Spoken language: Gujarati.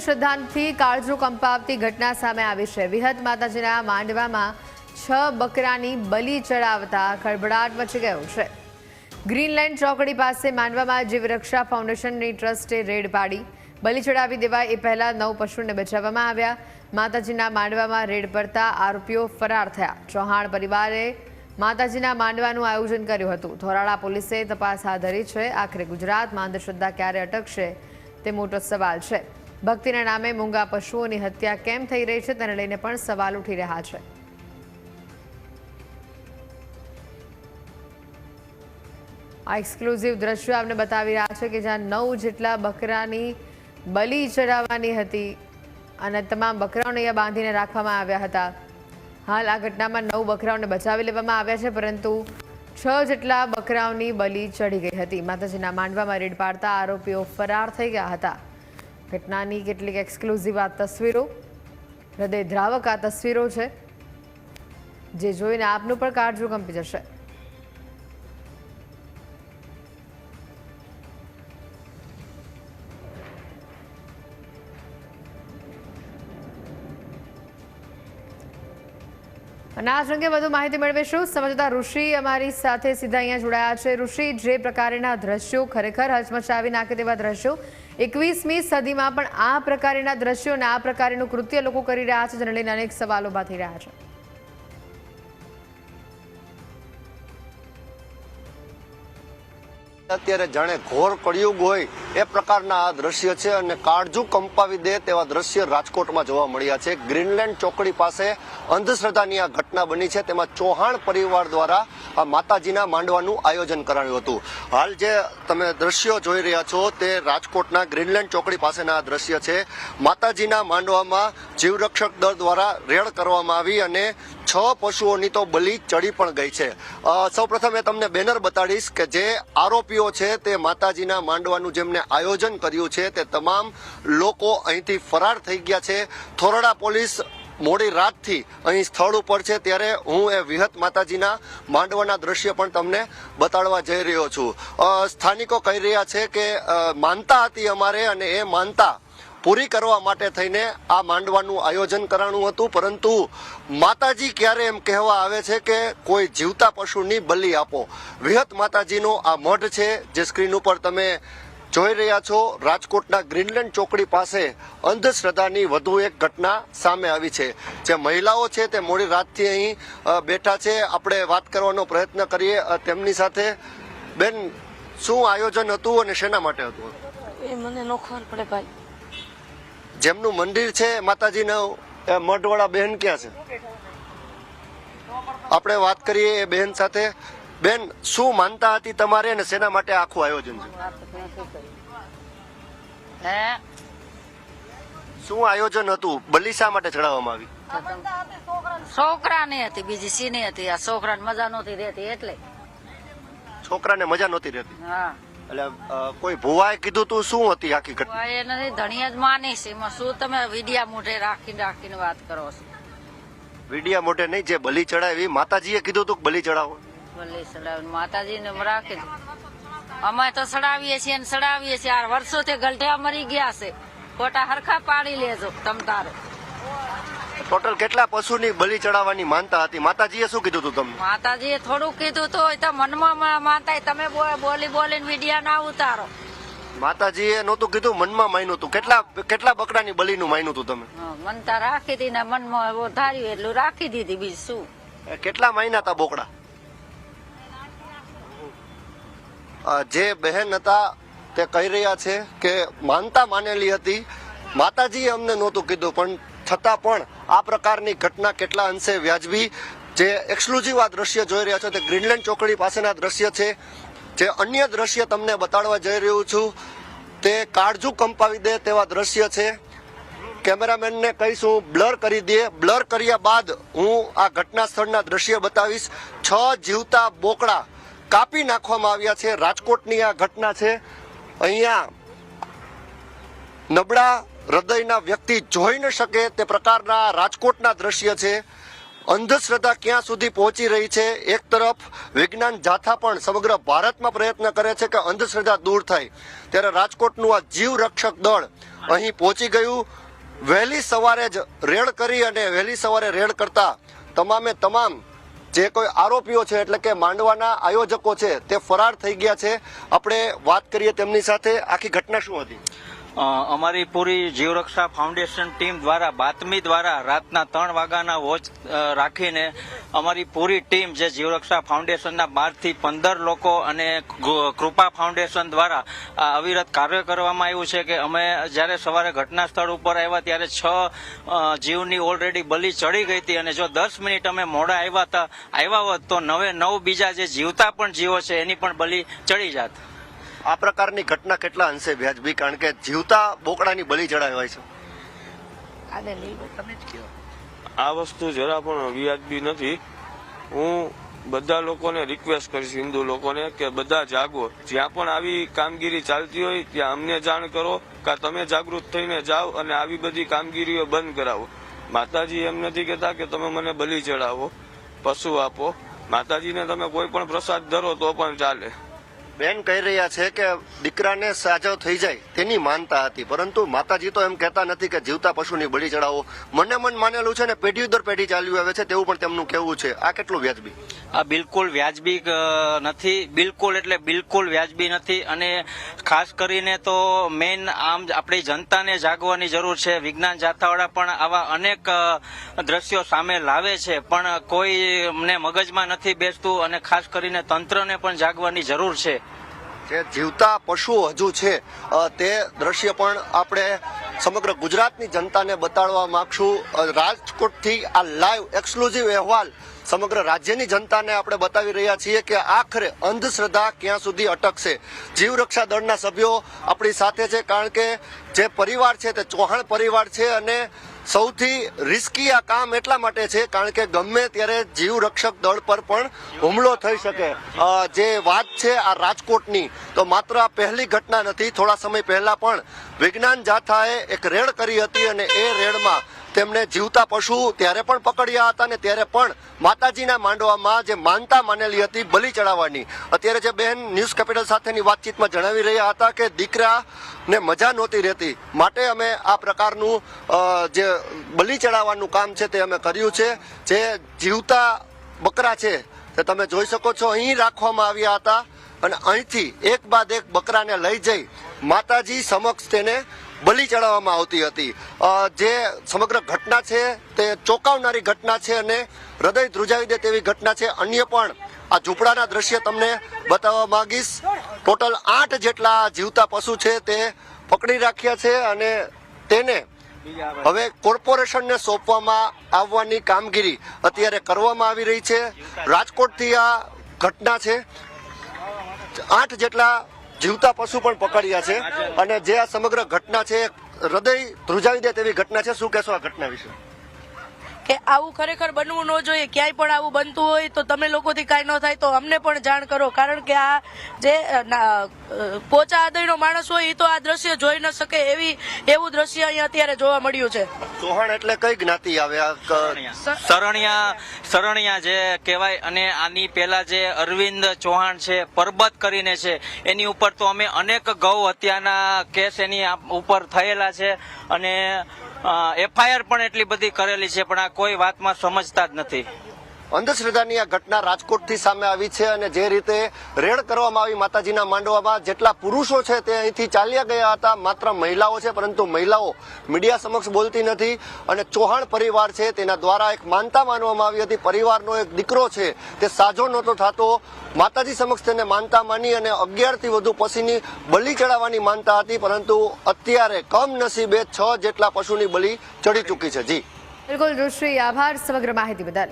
શ્રદ્ધાથી કાળજો કંપાવતી ઘટના સામે આવી છે. વિહત માતાજીના માંડવામાં છ બકરાની બલી ચડાવતા ખળભળાટ મચી ગયો છે. ગ્રીનલેન્ડ ચોકડી પાસે માંડવામાં જીવ રક્ષા ફાઉન્ડેશનની ટ્રસ્ટે રેડ પાડી. બલી ચડાવી દેવાય એ પહેલા નવ પશુને બચાવવામાં આવ્યા. માતાજીના માંડવામાં રેડ પડતા આરોપીઓ ફરાર થયા. ચૌહાણ પરિવારે માતાજીના માંડવાનું આયોજન કર્યું હતું. ધોરાળા પોલીસે તપાસ હાથ ધરી છે. આખરે ગુજરાતમાં અંધશ્રદ્ધા ક્યારે અટકશે તે મોટો સવાલ છે. ભક્તિના નામે મૂંગા પશુઓની હત્યા કેમ થઈ રહી છે તેને લઈને પણ સવાલ ઉઠી રહ્યા છે. આ એક્સક્લુઝિવ દ્રશ્યો આપને બતાવી રહ્યા છે કે જ્યાં નવ જેટલા બકરાની બલી ચડાવવાની હતી અને તમામ બકરાઓને અહીંયા બાંધીને રાખવામાં આવ્યા હતા. હાલ આ ઘટનામાં નવ બકરાઓને બચાવી લેવામાં આવ્યા છે, પરંતુ છ જેટલા બકરાઓની બલી ચડી ગઈ હતી. માતાજીના માંડવામાં રેડ પાડતા આરોપીઓ ફરાર થઈ ગયા હતા. ઘટનાની કેટલીક એક્સક્લુઝિવ આ તસવીરો. હૃદય દ્રાવક આ તસવીરો છે, જે જોઈને આપનું પણ કાળજું કંપી જશે. અને આ અંગે વધુ માહિતી મેળવીશું. સમજદાર ઋષિ અમારી સાથે સીધા અહીંયા જોડાયા છે. ઋષિ, જે પ્રકારના દ્રશ્યો ખરેખર હચમચાવી નાખે તેવા દ્રશ્યો, એકવીસમી સદીમાં પણ આ પ્રકારના દ્રશ્યો અને આ પ્રકારનું કૃત્ય લોકો કરી રહ્યા છે, જેને લઈને અનેક સવાલો ઊભા થઈ રહ્યા છે. અત્યારે જાણે ઘોર કળિયુગ હોય એ પ્રકારના આ દ્રશ્ય છે અને કાળજુ કંપાવી દે તેવા દ્રશ્ય રાજકોટમાં જોવા મળ્યા છે. ગ્રીનલેન્ડ ચોકડી પાસે અંધશ્રદ્ધાની આ ઘટના બની છે. તેમાં ચૌહાણ પરિવાર દ્વારા આ માતાજીના માંડવાનું આયોજન કરાયું હતું. હાલ જે તમે દ્રશ્યો જોઈ રહ્યા છો તે રાજકોટના ગ્રીનલેન્ડ ચોકડી પાસેના આ દ્રશ્ય છે. માતાજીના માંડવામાં જીવરક્ષક દળ દ્વારા રેડ કરવામાં આવી અને છ પશુઓની તો બલી ચડી પણ ગઈ છે. સૌપ્રથમ એ તમને બેનર બતાડીશ કે જે આરોપીઓ છે તે માતાજીના માંડવાનું જેમને આયોજન કર્યું છે તે તમામ લોકો અહીંથી ફરાર થઈ ગયા છે. થોરડા પોલીસ મોડી રાતથી અહીં સ્થળ ઉપર છે. ત્યારે હું એ વિહત માતાજીના માંડવાના દ્રશ્ય પણ તમને બતાડવા જઈ રહ્યો છું. સ્થાનિકો કહી રહ્યા છે કે માનતા હતી અમારે અને એ માનતા પૂરી કરવા માટે થઈને આ માંડવાનું આયોજન કરાણું હતું, પરંતુ માતાજી ક્યારે એમ કહેવા આવે છે કે કોઈ જીવતા પશુની બલિ આપો. વિહત માતાજીનો આ મઢ છે જે સ્ક્રીન ઉપર તમે જોઈ રહ્યા છો, રાજકોટના ગ્રીનલેન્ડ ચોકડી પાસે અંધશ્રદ્ધાની વધુ એક ઘટના સામે આવી છે. જે મહિલાઓ છે તે મોડી રાતથી અહીં બેઠા છે. આપણે વાત કરવાનો પ્રયત્ન કરીએ. તેમની સાથે બેન, શું આયોજન હતું અને શેના માટે હતું? એ મને નો ખબર પડે ભાઈ. જેમનું મંદિર છે માતાજીના એ મઢવાળા બહેન ક્યાં છે? આપણે વાત કરીએ એ બહેન સાથે. બેન શું માનતા હતી તમારે અને શેના માટે આખું આયોજન છે? શું આયોજન હતું? બલી શા માટે ચડાવવામાં આવી? છોકરાની હતી બીજી સીની હતી. આ છોકરાને મજા નહોતી રહેતી એટલે. છોકરાને મજા નહોતી રહેતી? હા. એટલે કોઈ ભુવાએ કીધું તું શું હતી આખી ઘટના એ નથી ધણીએ જ માની છે. એમાં શું તમે વિડિયા મોઢે રાખીને રાખીને વાત કરો છો? વિડિયા મોઢે નહીં જે બલી ચડાવી માતાજીએ કીધું તું કે બલી ચડાવો. ભલે ચડાવી માતાજીને રાખી અમે તો ચડાવીએ છીએ ને ચડાવીએ છીએ. આ વર્ષોથી ગલઢિયા મરી ગયા છે. ખોટા હરખા પાડી લેજો તમ તારે. ટોટલ કેટલા પશુની બલી ચડાવવાની માનતા હતી? માતાજીએ શું કીધું તું તમને? માતાજીએ થોડું કીધું તો એ તો મનમાં માનતા તમે બોલી બોલીને વિડિયા ના ઉતારો. માતાજીએ નહોતું કીધું મનમાં માન્યું હતું કેટલા કેટલા બકરાની બલિનું માન્યું હતું તમે? મનતા રાખી હતી ને મનમાં ધાર્યું એટલું રાખી દીધી બીજું શું? કેટલા મહિના હતા બોકડા? જે બહેન હતા તે કહી રહ્યા છે કે માનતા માનેલી હતી. માતાજીએ અમને નહોતું કીધું પણ છતાં પણ આ પ્રકારની ઘટના કેટલા અંશે વ્યાજબી જે એક્સક્લુઝિવ આ દ્રશ્ય જોઈ રહ્યા છો તે ગ્રીનલેન્ડ ચોકડી પાસેના દ્રશ્ય છે. જે અન્ય દ્રશ્ય તમને બતાડવા જઈ રહ્યું છું. તે કાળજું કંપાવી દે તેવા દ્રશ્ય છે. કેમેરામેનને કહીશું બ્લર કરી દે. બ્લર કર્યા બાદ હું આ ઘટના સ્થળના દ્રશ્ય બતાવીશ. છ જીવતા બોકડા કાપી નાખવામાં આવ્યા છે. રાજકોટની આ ઘટના છે. અહીંયા નબળા હૃદયના વ્યક્તિ જોઈ ન શકે તે પ્રકારના રાજકોટના દ્રશ્ય છે. અંધશ્રદ્ધા ક્યાં સુધી પહોંચી રહી છે? એક તરફ વિજ્ઞાન જાથા પણ સમગ્ર ભારતમાં પ્રયત્ન કરે છે કે અંધશ્રદ્ધા દૂર થાય. ત્યારે રાજકોટનું આ જીવ રક્ષક દળ અહીં પહોંચી ગયું. વહેલી સવારે જ રેડ કરી અને વહેલી સવારે રેડ કરતા તમામે તમામ જે કોઈ આરોપીઓ છે, એટલે કે માંડવાના આયોજકો છે, તે ફરાર થઈ ગયા છે. આપણે વાત કરીએ તેમની સાથે. આખી ઘટના શું હતી? અમારી પૂરી જીવરક્ષા ફાઉન્ડેશન ટીમ દ્વારા, બાતમી દ્વારા રાતના ત્રણ વાગ્યાના વોચ રાખીને અમારી પૂરી ટીમ જે જીવરક્ષા ફાઉન્ડેશનના બારથી પંદર લોકો અને કૃપા ફાઉન્ડેશન દ્વારા અવિરત કાર્ય કરવામાં આવ્યું છે કે અમે જ્યારે સવારે ઘટના સ્થળ ઉપર આવ્યા ત્યારે છ જીવની ઓલરેડી બલી ચડી ગઈ હતી અને જો દસ મિનિટ અમે મોડા આવ્યા હતા, આવ્યા હોત તો નવે નવ બીજા જે જીવતા પણ જીવો છે એની પણ બલી ચડી જાત. આ પ્રકારની ઘટના કેટલા અંશે વ્યાજબી? કારણ કે જીવતા બોકડાની બલી ચડાવી હોય છે. આ વસ્તુ જરા પણ વ્યાજબી નથી. હું બધા લોકોને રિક્વેસ્ટ કરીશ હિન્દુ લોકોને કે બધા જાગો. જ્યાં પણ આવી કામગીરી ચાલતી હોય ત્યાં અમને જાણ કરો કે તમે જાગૃત થઈને જાઓ અને આવી બધી કામગીરીઓ બંધ કરાવો. માતાજી એમ નથી કહેતા કે તમે મને બલી ચડાવો પશુ આપો. માતાજીને તમે કોઈ પણ પ્રસાદ ધરો તો પણ ચાલે. બેન કહી રહ્યા છે કે દીકરાને સાજો થઈ જાય તેની માનતા હતી, પરંતુ માતાજી તો એમ કહેતા નથી કે જીવતા પશુની બળી ચડાવો. મને મન માનેલું છે ને પેઢી દર પેઢી ચાલ્યું આવે છે તેવું પણ તેમનું કહેવું છે. આ કેટલું વ્યાજબી? આ બિલકુલ વ્યાજબી નથી. બિલકુલ એટલે બિલકુલ વ્યાજબી નથી. અને ખાસ કરીને તો મેઇન આમ આપણી જનતાને જાગવાની જરૂર છે. વિજ્ઞાન જાથાવાળા પણ આવા અનેક દ્રશ્યો સામે લાવે છે. પણ કોઈ મને મગજમાં નથી બેસતું અને ખાસ કરીને તંત્રને પણ જાગવાની જરૂર છે. જે જીવતા પશુઓ હજુ છે તે દ્રશ્ય પણ આપણે સમગ્ર ગુજરાતની જનતાને બતાડવા માગશું. રાજકોટથી આ લાઈવ એક્સક્લુઝિવ અહેવાલ સમગ્ર રાજ્યની જનતાને આપણે બતાવી રહ્યા છીએ કે આખરે અંધશ્રદ્ધા ક્યાં સુધી અટકશે? જીવ રક્ષા દળના સભ્યો આપણી સાથે છે કારણ કે જે પરિવાર છે તે ચૌહાણ પરિવાર છે અને સૌથી રિસ્કી આ કામ એટલા માટે છે કારણ કે ગમે ત્યારે જીવ રક્ષક દળ પર પણ હુમલો થઈ શકે. જે વાત છે આ રાજકોટની, તો માત્ર આ પહેલી ઘટના નથી, થોડા સમય પહેલા પણ વિજ્ઞાન જાથાએ એક રેડ કરી હતી અને એ રેડમાં તેમણે જીવતા પશુ ત્યારે પણ પકડ્યા હતા ને ત્યારે પણ માતાજીના માંડવામાં જે માનતા માનેલી હતી બલી ચડાવવાની. અત્યારે જે બહેન ન્યૂઝ કેપિટલ સાથેની વાતચીતમાં જણાવી રહ્યા હતા કે દીકરાને મજા નહોતી રહેતી. માટે અમે આ પ્રકારનું જે બલી ચડાવવાનું કામ છે તે અમે કર્યું છે. જે જીવતા બકરા છે તે તમે જોઈ શકો છો, અહીં રાખવામાં આવ્યા હતા. અને અહીંથી એક બાદ એક બકરાને લઈ જઈ માતાજી સમક્ષ તેને બલી ચડાવવામાં આવતી હતી. જે સમગ્ર ઘટના છે તે ચોંકાવનારી ઘટના છે અને હૃદય ધ્રુજાવી દે તેવી ઘટના છે. અન્ય પણ આ ઝૂંપડાના દ્રશ્ય તમને બતાવવા માંગીશ. ટોટલ આઠ જેટલા જીવતા પશુ છે તે પકડી રાખ્યા છે અને તેને હવે કોર્પોરેશનને સોંપવામાં આવવાની કામગીરી અત્યારે કરવામાં આવી રહી છે. રાજકોટથી આ ઘટના છે. આઠ જેટલા જીવતા પશુ પણ પકડ્યા છે. અને જે આ સમગ્ર ઘટના છે હૃદય ધ્રુજાવી દે તેવી ઘટના છે. શું કહેશો આ ઘટના વિશે? કે આવું ખરેખર બનવું ન જોઈએ ક્યાંય પણ આવું બનતું હોય તો તમે લોકોથી કાંઈ ન થાય તો અમને પણ જાણ કરો. કારણ કે આ જે ના, પોચા આદયનો માણસ હોય એ તો આ દ્રશ્ય જોઈ ન શકે એવી એવું દ્રશ્ય અહીંયા અત્યારે જોવા મળ્યું છે. ચૌહાણ એટલે કઈ જ્ઞાતિ આવે? સરણિયા સરણિયા જે કહેવાય અને આની પહેલા જે અરવિંદ ચૌહાણ છે પરબત કરીને છે એની ઉપર તો અમે અનેક ગૌ હત્યાના કેસ એની ઉપર થયેલા છે અને એફઆઈઆર પણ એટલી બધી કરેલી છે પણ આ કોઈ વાતમાં સમજતા જ નથી. અંધશ્રદ્ધાની આ ઘટના રાજકોટથી સામે આવી છે અને જે રીતે રેડ કરવામાં આવી માતાજીના માંડવામાં, જેટલા પુરુષો છે તે અહીંથી ચાલ્યા ગયા હતા, માત્ર મહિલાઓ છે, પરંતુ મહિલાઓ મીડિયા સમક્ષ બોલતી નથી અને ચૌહાણ પરિવાર છે તેના દ્વારા એક માનતા માનવામાં આવી હતી. પરિવારનો એક દીકરો છે તે સાજો નહોતો થતો. માતાજી સમક્ષ તેને માનતા માની અને અગિયારથી વધુ પશુની બલી ચડાવવાની માનતા હતી, પરંતુ અત્યારે કમનસીબે છ જેટલા પશુની બલી ચડી ચૂકી છે. જી. બિલકુલ ઋષિ આભાર સમગ્ર માહિતી બદલ